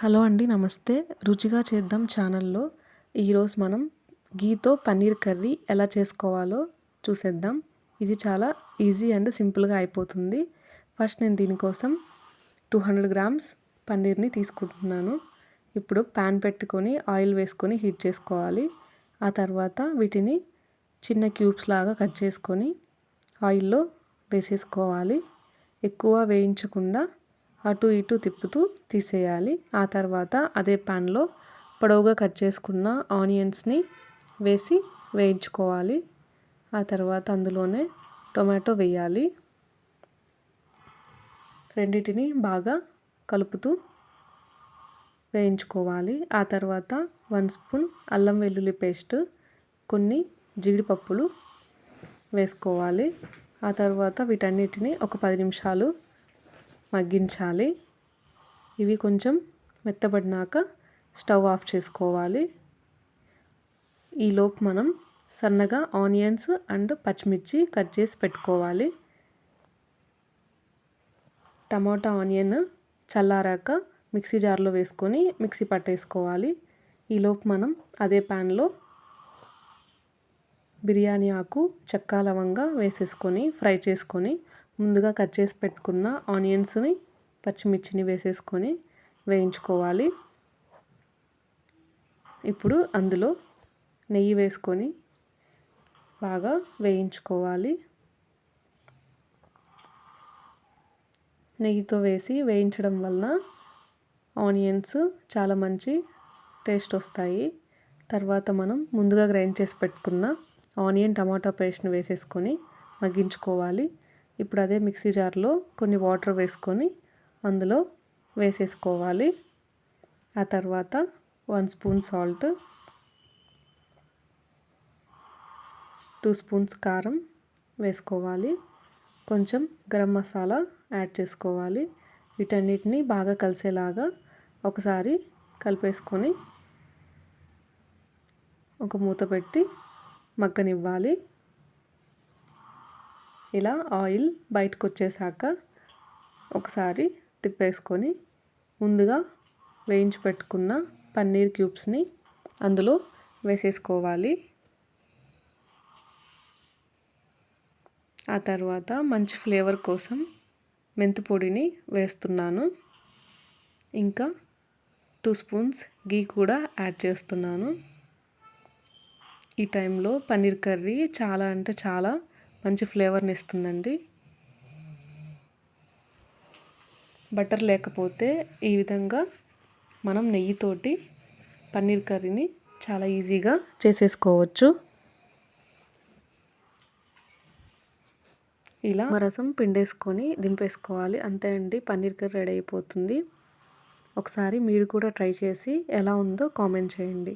Hello అండి నమస్తే. రుచిగా చేద్దాం ఛానల్లో. ఈరోజు మనం గీతో పన్నీర్ కర్రీ ఎలా చేసుకోవాలో చూసేద్దాం. ఇది చాలా ఈజీ అండ్ సింపుల్గా అయిపోతుంది. ఫస్ట్ నేను దీనికోసం టూ హండ్రెడ్ గ్రామ్స్ పన్నీర్ని తీసుకుంటున్నాను. ఇప్పుడు ప్యాన్ పెట్టుకొని ఆయిల్ వేసుకొని హీట్ చేసుకోవాలి. ఆ తర్వాత వీటిని చిన్న క్యూబ్స్ లాగా కట్ చేసుకొని ఆయిల్లో వేసేసుకోవాలి. ఎక్కువ వేయించకుండా అటు ఇటు తిప్పుతూ తీసేయాలి. ఆ తర్వాత అదే ప్యాన్లో పొడవుగా కట్ చేసుకున్న ఆనియన్స్ని వేసి వేయించుకోవాలి. ఆ తర్వాత అందులోనే టొమాటో వేయాలి. రెండింటిని బాగా కలుపుతూ వేయించుకోవాలి. ఆ తర్వాత వన్ స్పూన్ అల్లం వెల్లుల్లి పేస్ట్ కొన్ని జీడిపప్పులు వేసుకోవాలి. ఆ తర్వాత వీటన్నిటిని ఒక పది నిమిషాలు మగ్గించాలి. ఇవి కొంచెం మెత్తబడినాక స్టవ్ ఆఫ్ చేసుకోవాలి. ఈలోపు మనం సన్నగా ఆనియన్స్ అండ్ పచ్చిమిర్చి కట్ చేసి పెట్టుకోవాలి. టమాటా ఆనియన్ చల్లారాక మిక్సీ జార్లో వేసుకొని మిక్సీ పట్టేసుకోవాలి. ఈలోపు మనం అదే ప్యాన్లో బిర్యానీ ఆకు చెక్క లవంగా వేసేసుకొని ఫ్రై చేసుకొని ముందుగా కట్ చేసి పెట్టుకున్న ఆనియన్స్ని పచ్చిమిర్చిని వేసేసుకొని వేయించుకోవాలి. ఇప్పుడు అందులో నెయ్యి వేసుకొని బాగా వేయించుకోవాలి. నెయ్యితో వేసి వేయించడం వలన ఆనియన్స్ చాలా మంచి టేస్ట్ వస్తాయి. తర్వాత మనం ముందుగా గ్రైండ్ చేసి పెట్టుకున్న ఆనియన్ టమాటా పేస్ట్ని వేసేసుకొని మగ్గించుకోవాలి. ఇప్పుడు అదే మిక్సీ జార్లో కొన్ని వాటర్ వేసుకొని అందులో వేసేసుకోవాలి. ఆ తర్వాత one spoon salt two spoons కారం వేసుకోవాలి. కొంచెం గరం మసాలా యాడ్ చేసుకోవాలి. వీటన్నిటిని బాగా కలిసేలాగా ఒకసారి కలిపేసుకొని ఒక మూత పెట్టి మగ్గనివ్వాలి. ఇలా ఆయిల్ బయటకు వచ్చేసాక ఒకసారి తిప్పేసుకొని ముందుగా వేయించి పెట్టుకున్న పన్నీర్ క్యూబ్స్ని అందులో వేసేసుకోవాలి. ఆ తర్వాత మంచి ఫ్లేవర్ కోసం మెంతి పొడిని వేస్తున్నాను. ఇంకా టూ స్పూన్స్ గీ కూడా యాడ్ చేస్తున్నాను. ఈ టైంలో పన్నీర్ కర్రీ చాలా అంటే చాలా మంచి ఫ్లేవర్ని ఇస్తుందండి. బటర్ లేకపోతే ఈ విధంగా మనం నెయ్యితోటి పన్నీర్ కర్రీని చాలా ఈజీగా చేసేసుకోవచ్చు. ఇలా రసం పిండేసుకొని దింపేసుకోవాలి. అంతే అండి పన్నీర్ కర్రీ రెడీ అయిపోతుంది. ఒకసారి మీరు కూడా ట్రై చేసి ఎలా ఉందో కామెంట్ చేయండి.